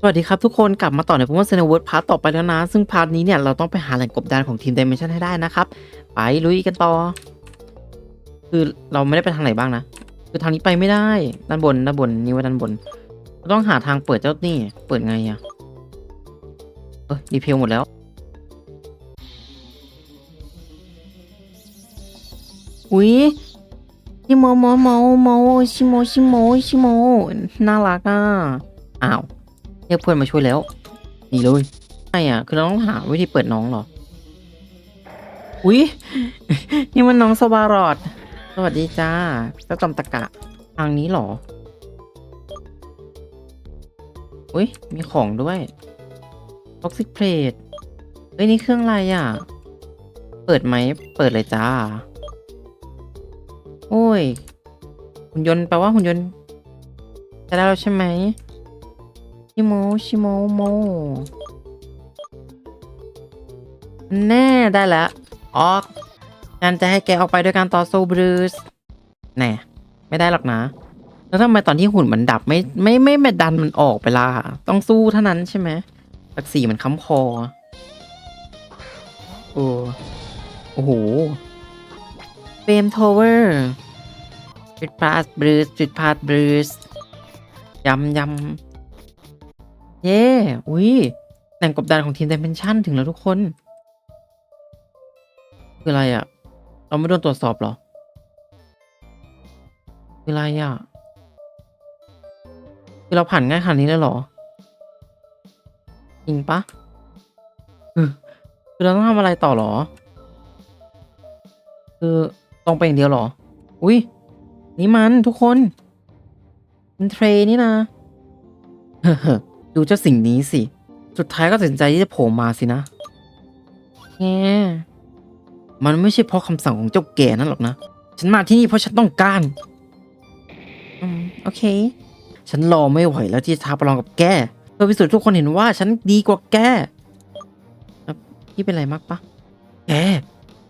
สวัสดีครับทุกคนกลับมาต่อในพวกเซนเวิร์ดพาร์ทต่อไปแล้วนะ ซึ่งพาร์ทนี้เนี่ยเราต้องไปหาแหล่งกบดานของทีม Dimension ให้ได้นะครับ ไปลุยกันต่อ คือเราไม่ได้ไปทางไหนบ้างนะ คือทางนี้ไปไม่ได้ ด้านบนด้านบนนี่ว่าด้านบนเราต้องหาทางเปิดเจ้านี่ เปิดไงอะเออดีเพลหมดแล้ว อุ๊ยชิโมโมโมโมชิโมชิโมชิโมน่ารักอะอ้าว เรียกเพื่อนมาช่วยแล้วดีเลยใช่อะ คือเราต้องหาวิธีเปิดน้องหรอ อุ๊ยนี่มันน้องสวารอด สวัสดีจ้าเจ้าจอมตะกะ ทางนี้หรอ อุ๊ยมีของด้วย Toxic Plate เฮ้ย นี่เครื่องอะไรอะ เปิดไหม เปิดเลยจ้า โอ้ย หุ่นยนต์แปลว่าหุ่นยนต์จะได้แล้วใช่ไหม ชิโมชิโมโมแน่ได้แล้วออกฉันจะให้แกออกไปด้วยการต่อสู้บรูซแน่ไม่ได้หรอกนะ แล้วทำไมตอนที่หุ่นมันดับไม่ไม่ไม่ไม่ดันมันออกไปล่ะต้องสู้เท่านั้นใช่ไหมสักสีมันค้ำคอโอ้โอ้โหเฟมทาวเวอร์จุดพาสบรูซจุดพาสบรูซยำยำ เย้อุ้ยแหล่งกบดานของทีม Dimension ถึงแล้วทุกคน คืออะไรอะ่ะ เราไม่โดนตรวจสอบหรอ คืออะไรอะ่ะ คือเราผ่านง่ายขนาดนี้เลยหรอ จริงปะคือเราต้องทำอะไรต่อหรอ คือตรงไปอย่างเดียวหรอ อุ้ยนี่มันทุกคน มันเทรนี่นะ ดูเจ้าสิ่งนี้สิ สุดท้ายก็ตัดสินใจที่จะโผล่มาสินะแงมันไม่ใช่เพราะคำสั่งของเจ้าแก่นั่นหรอกนะ ฉันมาที่นี่เพราะฉันต้องการ อืม โอเค ฉันรอไม่ไหวแล้วที่จะท้าประลองกับแก เพื่อพิสูจน์ทุกคนเห็นว่าฉันดีกว่าแกพี่เป็นไรมากปะแก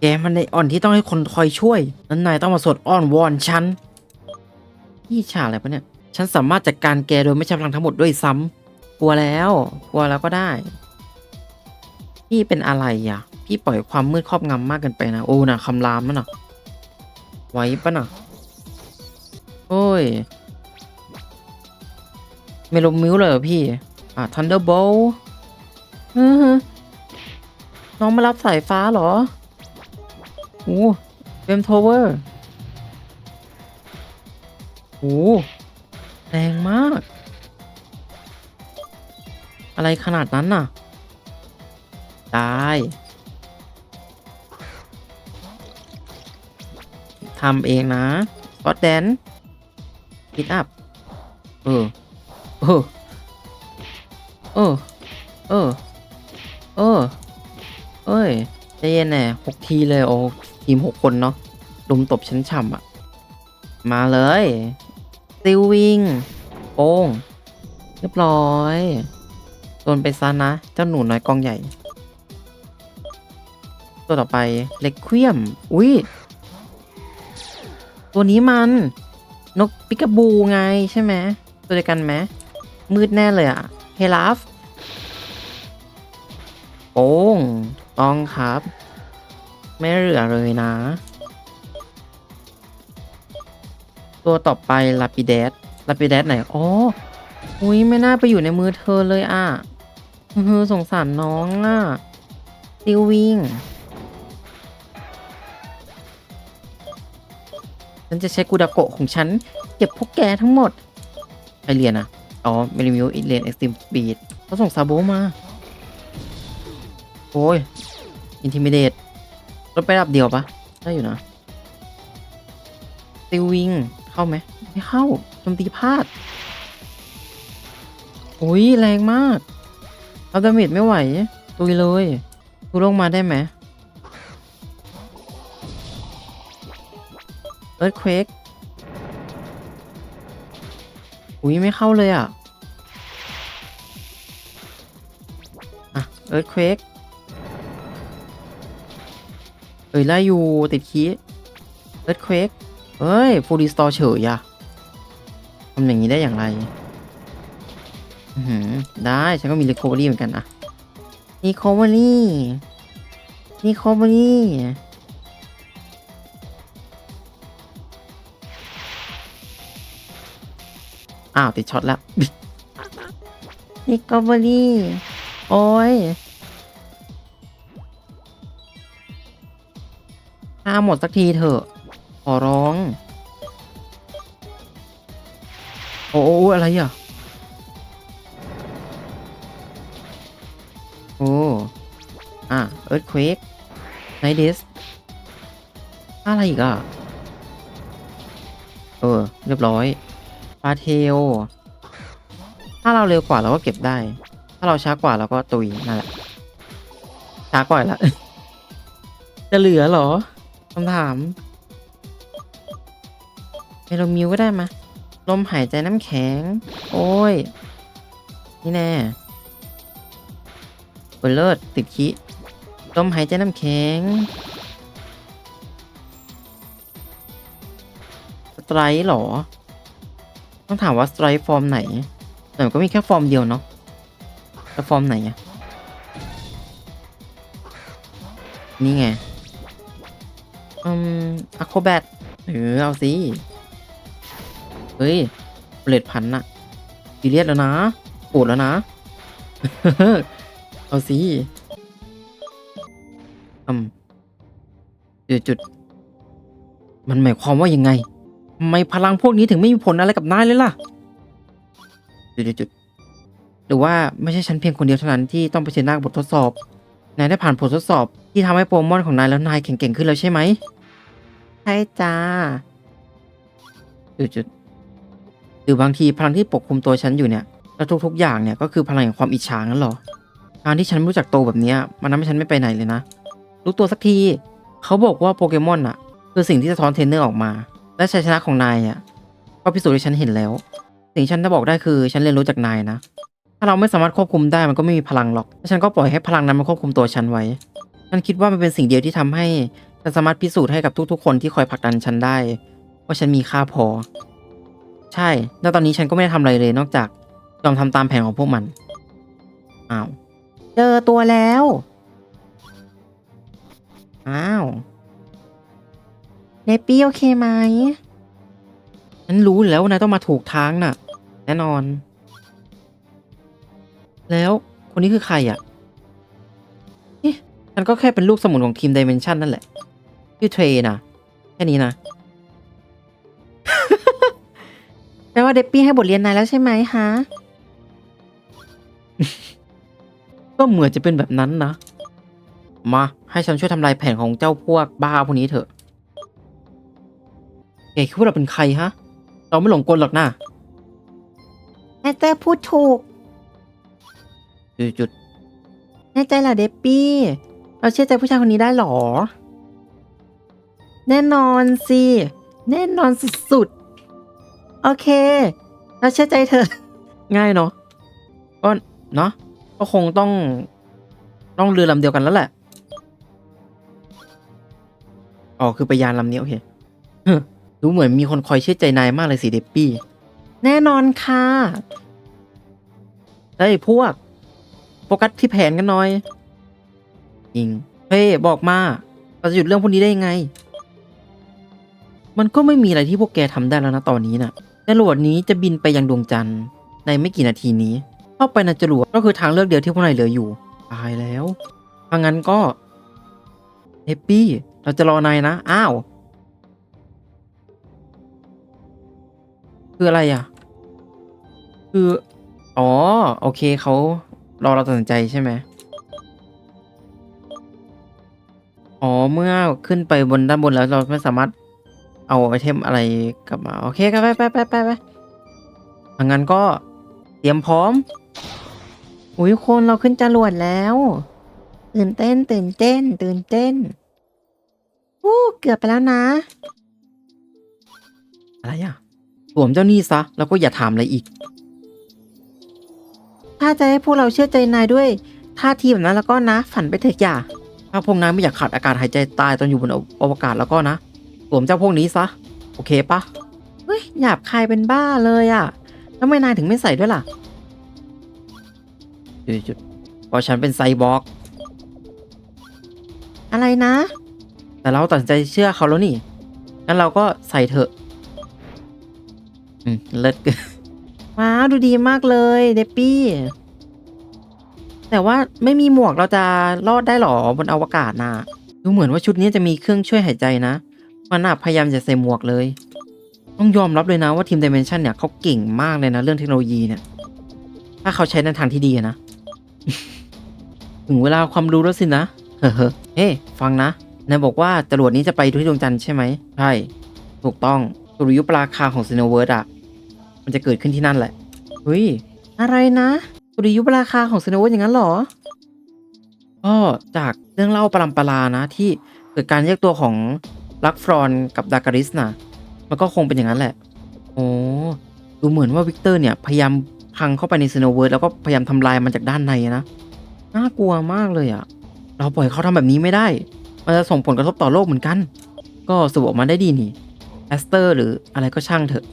แกมันในอ่อนที่ต้องให้คนคอยช่วย นั้นนายต้องมาสวดอ้อนวอนฉัน พี่ฉาอะไรปะเนี่ย ฉันสามารถจัดการแกโดยไม่ใช้พลังทั้งหมดด้วยซ้ำ กลัวแล้ว กลัวแล้วก็ได้ พี่เป็นอะไรอะ พี่ปล่อยความมืดครอบงำมากเกินไปนะ โอ้น่ะคำรามมันนะไว้ปะนะโอ้ย ไม่ลงมิวเลยเหรอพี่ อะ Thunderbolt อือฮึน้องมารับสายฟ้าเหรอโอ้เฟมโทเวอร์โอ้แรงมาก อะไรขนาดนั้นน่ะได้ทำเองนะก็แดนพิดอัพ เออ เออ เออ เออ เออ เอ้ยใจเย็นแน่หกทีเลย โอ้ทีมหกคนเนาะลุมตบชั้นฉ่ำอะมาเลยซิลวิงโป้งเรียบร้อย โดนไปซะนะ เจ้าหนูน้อยกองใหญ่ ตัวต่อไปเล็กเควียม อุ้ยตัวนี้มัน นกปิกาบูไงใช่ไหมตัวเดียวกันไหมมืดแน่เลยอะเฮลาฟโป้งต้องครับ ไม่เหลือเลยนะ ตัวต่อไปลาปิเดสลาปิเดสไหนอ๋อ อุ้ยไม่น่าไปอยู่ในมือเธอเลยอะฮือสงสารน้องอะซิลวิงฉันจะใช้กูดาโกะของฉัน เก็บพวกแกทั้งหมดใครเรียนอะ อ๋อเมลิมิวอีเรียนเอ็กซ์ตรีมสปีดเขาส่งซาโบมา โอ้ย อินทิมิเดตรถไปรับเดียวปะได้อยู่นะซิลวิง เข้าไหม ไม่เข้าโจมตีพลาด อุ้ยแรงมากรับดาเมจไม่ไหว ตุยเลยตุลงมาได้ไหมเอิร์ธเควกอุ้ยไม่เข้าเลยอะ อะเอิร์ธเควกเอ้ยไล่อยู่ติดคีเอิร์ธเควกเอ้ยฟูดีสตอร์เฉยอะทำอย่างนี้ได้อย่างไร ได้ฉันก็มี recovery เหมือนกันอะ recovery recovery อ้าว ติดช็อตแล้ว recovery โอ้ยฆ่าหมดสักทีเถอะ ขอร้อง โอ้โอ้อะไรอะ เอิร์ธเควกไนดิสอะไรอีกอะ เออ เรียบร้อยปาเทล ถ้าเราเร็วกว่าเราก็เก็บได้ ถ้าเราช้ากว่าเราก็ตุยนั่นแหละ ช้ากว่าละ จะเหลือหรอคำถามเมโลมิวก็ได้มา ลมหายใจน้ำแข็ง โอ้ย นี่แน่เปิดเลิศติดขี้ ลมหายใจน้ำแข็งสไตร์หรอ ต้องถามว่าสไตร์ฟอร์มไหนแต่ก็มีแค่ฟอร์มเดียวเนาะแต่ฟอร์มไหนอะนี่ไง อืมอะโคแบทเออเอาสิ เฮ้ยเบลดพันอะซีเรียสแล้วนะปวดแล้วนะ เอาสิ อืมจุดจุด มันหมายความว่ายังไงทำไมพลังพวกนี้ถึงไม่มีผลอะไรกับนายเลยล่ะ จุดจุดจุดหรือว่าไม่ใช่ฉันเพียงคนเดียวเท่านั้นที่ต้องเผชิญหน้ากับบททดสอบ นายได้ผ่านบททดสอบที่ทำให้โปรโมอนของนายแล้วนายแข็งๆขึ้นแล้วใช่ไหม ใช่จ้า จุดจุดหรือบางทีพลังที่ปกคลุมตัวฉันอยู่เนี่ย แล้วทุกๆอย่างเนี่ยก็คือพลังแห่งความอิจฉางั้นหรอ การที่ฉันรู้จักโตแบบนี้มันทำให้ฉันไม่ไปไหนเลยนะ รู้ตัวสักที เขาบอกว่าโปเกมอนอะคือสิ่งที่สะท้อนเทรนเนอร์ออกมา และชัยชนะของนายอะก็พิสูจน์ให้ฉันเห็นแล้ว สิ่งที่ฉันจะบอกได้คือฉันเรียนรู้จากนายนะ ถ้าเราไม่สามารถควบคุมได้มันก็ไม่มีพลังหรอกฉันก็ปล่อยให้พลังนั้นมันควบคุมตัวฉันไว้ ฉันคิดว่ามันเป็นสิ่งเดียวที่ทำให้ฉันสามารถพิสูจน์ให้กับทุกๆ คนที่คอยผลักดันฉันได้ ว่าฉันมีค่าพอ ใช่ แล้วตอนนี้ฉันก็ไม่ได้ทำอะไรเลยนอกจากยอมทำตามแผนของพวกมัน อ้าว เจอตัวแล้ว อ้าวเนปี้โอเคไหมฉันรู้อยู่แล้วว่านายต้องมาถูกทางน่ะ แน่นอน แล้วคนนี้คือใครอะเอ๊ะฉันก็แค่เป็นลูกสมุนของทีม Dimension นั่นแหละชื่อเทรนะแค่นี้นะแปลว่าเดปปี้ให้บทเรียนนายแล้วใช่ไหมฮะ ก็เหมือนจะเป็นแบบนั้นนะ มาให้ฉันช่วยทำลายแผนของเจ้าพวกบ้าพวกนี้เถอะแกคิดว่าเราเป็นใครฮะ เราไม่หลงกลหรอกนะแม่เตอร์พูดถูกจุดจุดแน่ใจเหรอเดปปี้ เราเชื่อใจผู้ชายคนนี้ได้เหรอ แน่นอนสิ แน่นอนสุดๆ โอเค เราเชื่อใจเธอๆง่ายเนาะก็เนาะก็คงต้อง ต้องเรือลำเดียวกันแล้วแหละ อ๋อคือไปยานลำนี้โอเคดูเหมือนมีคนคอยเชื่อใจนายมากเลยสิเดปปี้ แน่นอนค่ะเฮ้ยพวก โฟกัสที่แผนกันหน่อย จริง เฮ้ยบอกมาเราจะหยุดเรื่องพวกนี้ได้ยังไง มันก็ไม่มีอะไรที่พวกแกทำได้แล้วนะตอนนี้น่ะจรวดนี้จะบินไปยังดวงจันทร์ในไม่กี่นาทีนี้ เข้าไปในจรวดก็คือทางเลือกเดียวที่พวกนายเหลืออยู่ ตายแล้วถ้างั้นก็เฮปปี้ เราจะรอนายนะ อ้าว คืออะไรอะ คือ อ๋อ โอเคเขารอเราตัดสินใจใช่ไหมอ๋อ เมื่อขึ้นไปบนด้านบนแล้วเราไม่สามารถเอาไอเทมอะไรกลับมา โอเคครับไปไปไปไปไปถ้างั้นก็เตรียมพร้อม อุ้ยคนเราขึ้นจรวดแล้ว ตื่นเต้น ตื่นเต้น ตื่นเต้น อู้เกือบไปแล้วนะ อะไรอะสวมเจ้าหนี้ซะ แล้วก็อย่าถามอะไรอีก ถ้าจะให้พวกเราเชื่อใจนายด้วยท่าทีแบบนั้นแล้วก็นะ ฝันไปเถอะอย่า ถ้าพวกนายไม่อยากขาดอากาศหายใจตายตอนอยู่บนอวกาศแล้วก็นะสวมเจ้าพวกนี้ซะ โอเคปะเฮ้ยหยาบคายเป็นบ้าเลยอะ่ะทำไมนายถึงไม่ใส่ด้วยล่ะจุดๆเพราะฉันเป็นไซบอร์กอะไรนะ แต่เราตัดสินใจเชื่อเขาแล้วนี่ งั้นเราก็ใส่เถอะ อืม เลิศเกินว้าวดูดีมากเลยเดปปี้ แต่ว่าไม่มีหมวกเราจะรอดได้หรอบนอวกาศนะดูเหมือนว่าชุดนี้จะมีเครื่องช่วยหายใจนะ มันน่ะพยายามจะใส่หมวกเลย ต้องยอมรับเลยนะว่าทีม Dimension เนี่ยเขาเก่งมากเลยนะเรื่องเทคโนโลยีเนี่ย ถ้าเขาใช้ในทางที่ดีนะ ถึงเวลาความรู้แล้วสินะ เฮ้อเฮ้ฟังนะ นายบอกว่าจรวดนี้จะไปที่ดวงจันทร์ใช่ไหมใช่ ถูกต้องสุริยุปราคาของซีโนเวิร์ดอะ มันจะเกิดขึ้นที่นั่นแหละ เฮ้ย อะไรนะสุริยุปราคาของซีโนเวิร์ดอย่างนั้นเหรอ ก็จากเรื่องเล่าปรำปรานะที่เกิดการแยกตัวของลักฟรอนกับดาการิสนะมันก็คงเป็นอย่างนั้นแหละ โอ้ดูเหมือนว่าวิกเตอร์เนี่ย พยายามพังเข้าไปในซีโนเวิร์ดแล้วก็พยายามทำลายมันจากด้านในนะ น่ากลัวมากเลยอะเราปล่อยเขาทำแบบนี้ไม่ได้ มันจะส่งผลกระทบต่อโลกเหมือนกัน ก็สรุปออกมาได้ดีนี่แอสเตอร์หรืออะไรก็ช่างเถอะ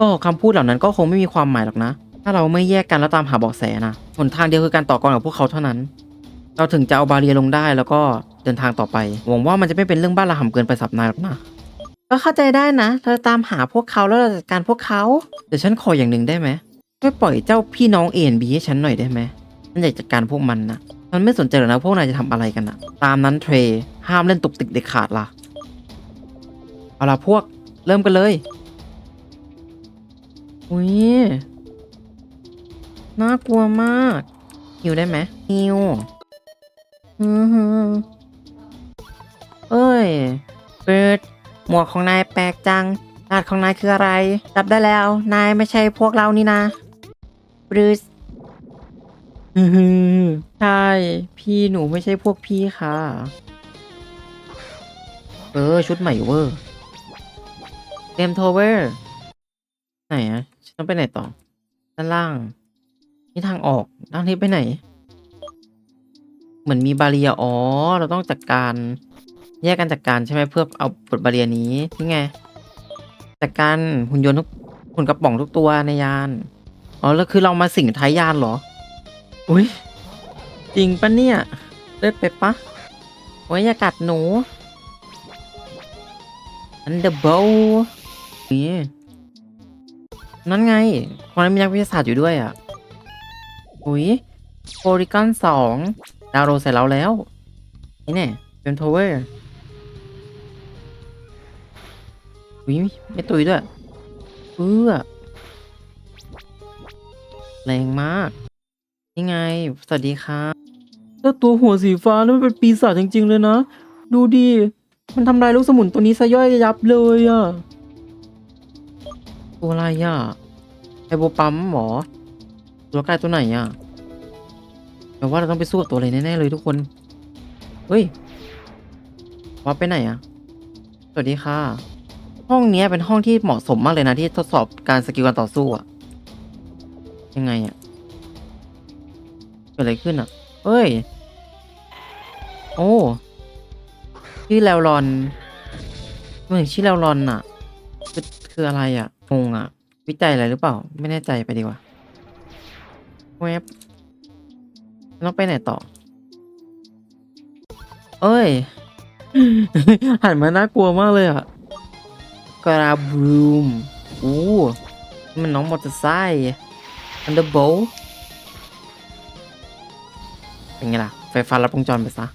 ก็คำพูดเหล่านั้นก็คงไม่มีความหมายหรอกนะ ถ้าเราไม่แยกกันแล้วตามหาเบาะแสนะหนทางเดียวคือการต่อกรกับพวกเขาเท่านั้น เราถึงจะเอาบาเรียลงได้แล้วก็เดินทางต่อไป หวังว่ามันจะไม่เป็นเรื่องบ้าระห่ำเกินไปสับนายหรอกนะ ก็เข้าใจได้นะ เราตามหาพวกเขาแล้วเราจัดการพวกเขาแต่ฉันขออย่างหนึ่งได้ไหมช่วยปล่อยเจ้าพี่น้องเอ็นบีให้ฉันหน่อยได้ไหมฉันอยากจัดการพวกมันนะ มันไม่สนใจหรอกนะพวกนายจะทำอะไรกันนะตามนั้นเทรย์ห้ามเล่นตุกติกเด็ดขาดล่ะ เอาล่ะพวกเริ่มกันเลย อุ้ย น่ากลัวมากหิวได้ไหมหิวอือเอ้ยเปิดหมวกของนายแปลกจังรหัสของนายคืออะไร จับได้แล้ว นายไม่ใช่พวกเรานี่นะบรูซ อือหือใช่ พี่หนูไม่ใช่พวกพี่ค่ะ เออ ชุดใหม่เวอร์เตรียมโทเวอร์ไหนอะฉันต้องไปไหนต่อ ด้านล่าง นี่ทางออกด้านนี้ไปไหน เหมือนมีบาเรียอ๋อ เราต้องจัดการ แยกกันจัดการใช่ไหมเพื่อเอาปลดบาเรียนี้นี่ไง จัดการหุ่นยนต์ทุกหุ่นกระป๋องทุกตัวในยาน อ๋อ แล้วคือเรามาสิงท้ายยานเหรอ อุ้ยจริงปะเนี่ย เลือดไปปะไว้ยอย่ากัดหนูอันเดอร์โบนี่นั่นไงคนนั้นมีนักวิทยาศาสตร์อยู่ด้วยอะ อุ้ยโพลิกอนสองดาวโรใส่เราแล้ว นี่แน่เป็นโทเวอร์อุ้ยไม่ตุยด้วยเพื่อแรงมาก นี่ไง สวัสดีครับแล้วตัวหัวสีฟ้านั่นมันเป็นปีศาจจริง ๆ เลยนะ ดูดิ มันทำลายลูกสมุนตัวนี้ซะย่อยยับเลยอะ่ะ ตัวอะไรอะ่ะไฮโบปั๊มหมอ ตัวกายตัวไหนอะ่ะแปลว่าเราต้องไปสู้กับตัวอะไรแน่ ๆ เลยทุกคน เฮ้ยว่าไปไหนอะ่ะ สวัสดีค่ะ ห้องเนี้ยเป็นห้องที่เหมาะสมมากเลยนะที่ทดสอบการสกิลการต่อสู้อะ่ะยังไงอะ่ะเกิดอะไรขึ้นอะเอ้ย โอ้ชื่อแลวรอนเหมือนชื่อแลวรอนอะคือคืออะไรอะงงอะ วิจัยอะไรหรือเปล่า ไม่แน่ใจไปดีกว่าเว็บแล้วไปไหนต่อ เอ้ย หันมาน่ากลัวมากเลยอะกราบรูม อู้นี่มันน้องมอเตอร์ไซค์อันเดอร์โบ เป็นไงล่ะ ไฟฟ้าลัดวงจรไปซะ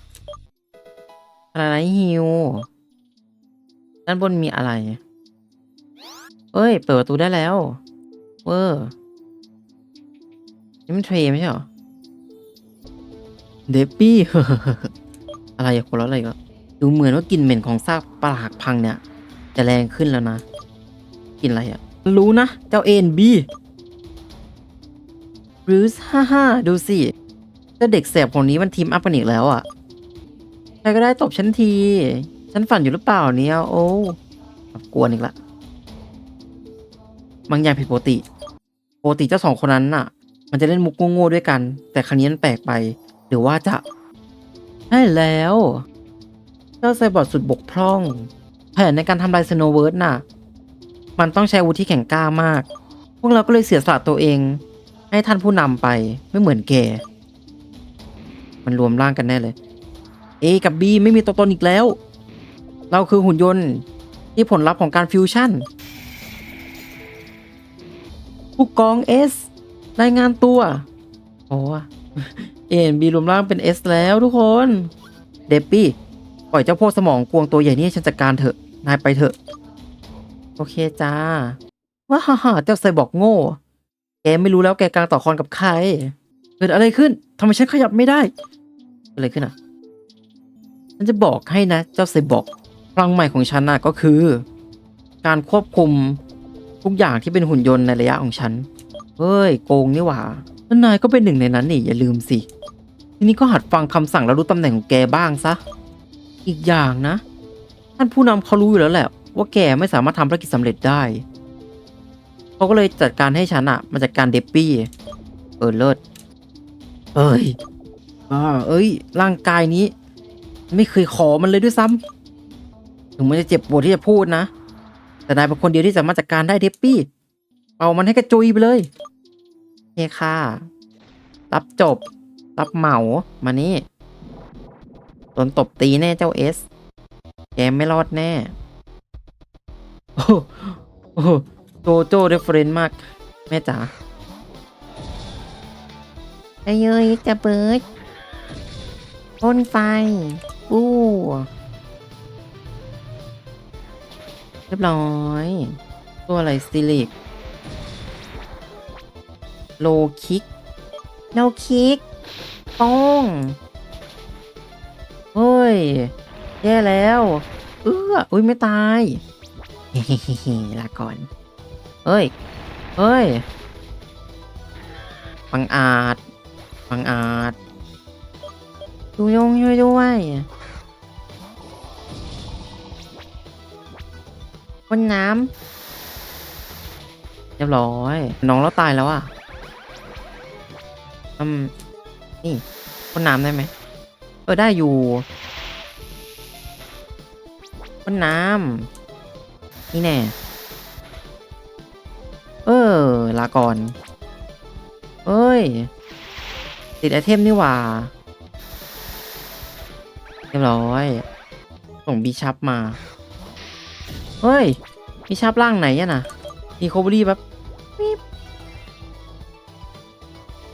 อะไรฮิว ด้านบนมีอะไร เอ้ย เปิดประตูได้แล้ว เวอร์นี่มันเทรไม่ใช่เหรอ เดปปี้ อะไรอะคนละอะไรก็ดูเหมือนว่ากลิ่นเหม็นของซากปลาหักพังเนี่ย จะแรงขึ้นแล้วนะกลิ่นอะไรอะรู้นะ เจ้าเอ็นบีบรูซฮ่าฮ่าดูสิ เจ้าเด็กแสบคนนี้มันทีมอัพกันอีกแล้วอะใครก็ได้ตบฉันที ฉันฝันอยู่หรือเปล่าเนี่ยโอ้กวนอีกละบางอย่างผิดปกติปกติเจ้าสองคนนั้นน่ะ มันจะเล่นมุกโง่ๆด้วยกัน แต่ครั้งนี้มันแปลกไป หรือว่าจะใช่แล้ว เจ้าไซบอร์ดสุดบกพร่อง แผนในการทำลายสโนเวิร์ดน่ะ มันต้องใช้วุธที่แข็งกล้ามาก พวกเราก็เลยเสียสละตัวเอง ให้ท่านผู้นำไปไม่เหมือนแก มันรวมร่างกันแน่เลย A กับ B ไม่มีตัวตนอีกแล้ว เราคือหุ่นยนต์ที่ผลลัพธ์ของการฟิวชั่น ผู้กอง S รายงานตัว โอ้เอ็นบีรวมร่างเป็น S แล้วทุกคน เดปปี้ ปล่อยเจ้าพวกสมองกวงตัวใหญ่นี่ให้ฉันจัดการเถอะ นายไปเถอะ โอเคจ้า ว้าฮ่าฮ่าเจ้าไซบอร์กโง่ แกไม่รู้แล้วแกกลางต่อคอนกับใคร เกิดอะไรขึ้นทำไมฉันขยับไม่ได้ อะไรขึ้นอะฉันจะบอกให้นะ เจ้าไซบอกพลังใหม่ของฉันน่ะก็คือ การควบคุมทุกอย่างที่เป็นหุ่นยนต์ในระยะของฉัน เฮ้ย โกงนี่หว่าแล้วนายก็เป็นหนึ่งในนั้นนี่อย่าลืมสิ ทีนี้ก็หัดฟังคำสั่งแล้วรู้ตำแหน่งของแกบ้างซะ อีกอย่างนะ ท่านผู้นำเขารู้อยู่แล้วแหละ ว่าแกไม่สามารถทำภารกิจสำเร็จได้เขาก็เลยจัดการให้ฉันอะมาจัดการเดปปี้ เออเลิศเอ้ย อ่าเอ้ย ร่างกายนี้ ไม่เคยขอมันเลยด้วยซ้ำถึงมันจะเจ็บปวดที่จะพูดนะ แต่นายเป็นคนเดียวที่สามารถจัดการได้เดปปี้เอามันให้กระจุยไปเลยเคค่ะ รับจบ รับเหมามานี่โดนตบตีแน่เจ้าเอสแกไม่รอดแน่ โอ้โหโอ้โหโจโจ้เรฟเฟรนมาก แม่จ๋าไอ้เย้ยจะเบิด พ่นไฟอู้เรียบร้อย ตัวอะไรซิลิกโลคิกเราคิกป้องเฮ้ย แย่แล้ว เอออุ้ยไม่ตายเฮ้ๆลาก่อน เฮ้ย เฮ้ยบังอาจบังอาจ ดูยงช่วยด้วยบนน้ำเรียบร้อย น้องเราตายแล้วอะอืมนี่พ่นน้ำได้ไหมเออได้อยู่พ่นน้ำนี่แน่เออลาก่อนเอ้ย ติดไอเทมนี่หว่า รียบร้อย ส่งบีชับมา เฮ้ยบีชับร่างไหนอะนะมีโคบรี่แบบปิ๊บ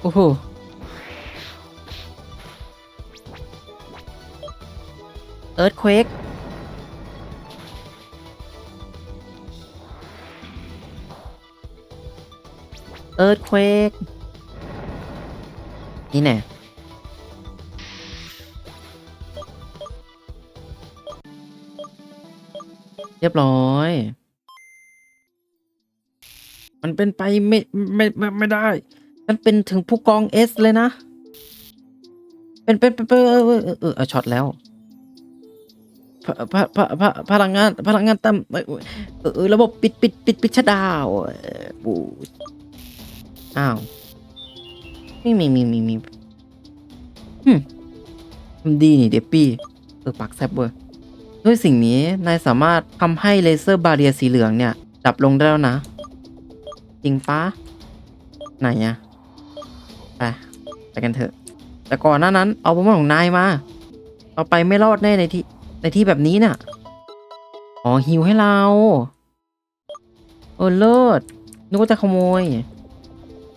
โอ้โหเอิร์ธเควกเอิร์ธเควกนี่แน่ เรียบร้อย มันเป็นไปไม่ไม่ไม่ไม่ได้ มันเป็นถึงผู้กองเอสเลยนะ เป็นเป็นเป็นเป็นเออเออเออช็อตแล้วพพพพพลังงานพลังงานต่ำเออเออระบบปิดปิดปิดปิดชะดาวเออบูอ้าวมีมีมีมีมีหึทำดีนี่เดปปี้เออปากแซบเว้ย ด้วยสิ่งนี้นายสามารถทำให้เลเซอร์บาเรียสีเหลืองเนี่ยดับลงได้แล้วนะ จริงปะไหนอะไปไปกันเถอะ แต่ก่อนหน้านั้นเอาโปเกมอนของนายมาเราไปไม่รอดแน่ในที่ในที่แบบนี้น่ะ อ๋อหิวให้เราเออเลิศนึกว่าจะขโมย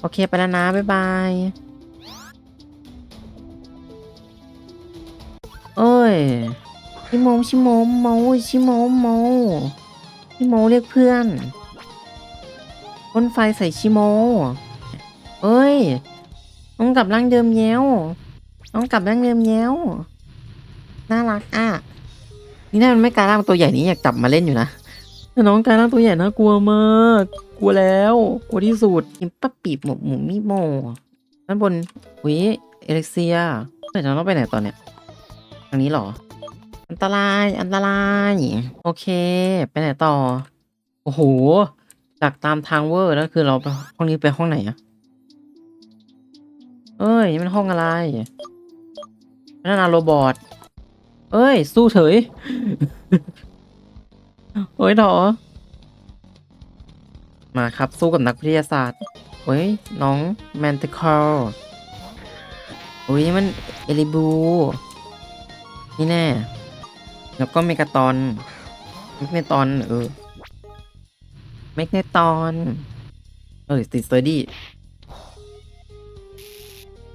โอเคไปแล้วนะ บ๊ายบาย เอ้ย ชิโมชิโมโมชิโมโมชิโมเรียกเพื่อนพ่นไฟใส่ชิโมเอ้ย น้องกลับร่างเดิมแย้ว น้องกลับร่างเดิมแย้ว น่ารักอะ นี่น่ามันไม่กลายร่างตัวใหญ่นี้อยากจับมาเล่นอยู่นะแต่น้องกลายร่างตัวใหญ่น่ากลัวมาก กลัวแล้ว กลัวที่สุดกินปะปีบหมูหมูมิโมด้านบนอุ้ยเอเล็กเซียเฮ้ยเราต้องไปไหนตอนเนี้ยทางนี้หรอ อันตรายอันตราย โอเค ไปไหนต่อ โอ้โห จากตามทางเวอร์แล้วคือเราไปห้องนี้ไปห้องไหนอะเอ้ยนี่มันห้องอะไรนั่นนาโรบอทเอ้ย สู้เฉยโอ้ยถอมาครับสู้กับนักวิทยาศาสตร์เฮ้ย น้องแมนติคอลอุ้ยมัน เอลิบู นี่แน่ แล้วก็เมกาตอนเมกเนตอนเออเมกเนตอนเออติดสเตอร์ดี้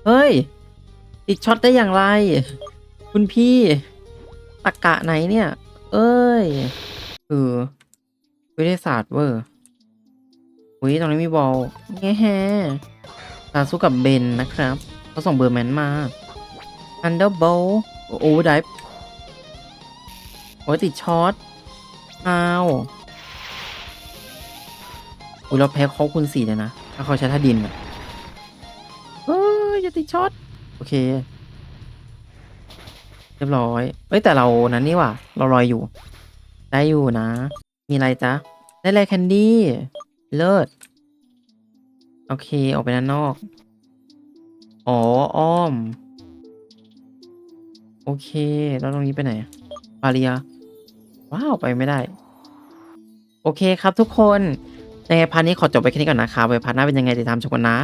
เฮ้ย ติดช็อตได้อย่างไร คุณพี่ตะกะไหนเนี่ย เอ้ยเออวิทยาศาสตร์เวอร์อุ้ยตรงนี้มีบอลแง่แฮตาสู้กับเบนนะครับเขาส่งเบอร์แมนมาอันเดอร์โบโอ้ได้ โอ้ยติดช็อตอ้าวอุ้ยเราแพ้เขาคุณสี่เลยนะ ถ้าเขาใช้ท่าดินอะเอ้ยอย่าติดช็อต โอเค เรียบร้อย เอ้ยแต่เรานั้นนี่ว่ะ เราลอยอยู่ ได้อยู่นะ มีอะไรจ๊ะ ได้ไรแคนดี้ เลิศ โอเค ออกไปด้านนอก อ๋อ อ้อม โอเค แล้วตรงนี้ไปไหน ปาเรีย ว้าวไปไม่ได้ โอเคครับทุกคน ในพาร์ทนี้ขอจบไปแค่นี้ก่อนนะครับไว้พาร์ทหน้าเป็นยังไงติดตามชมกันนะ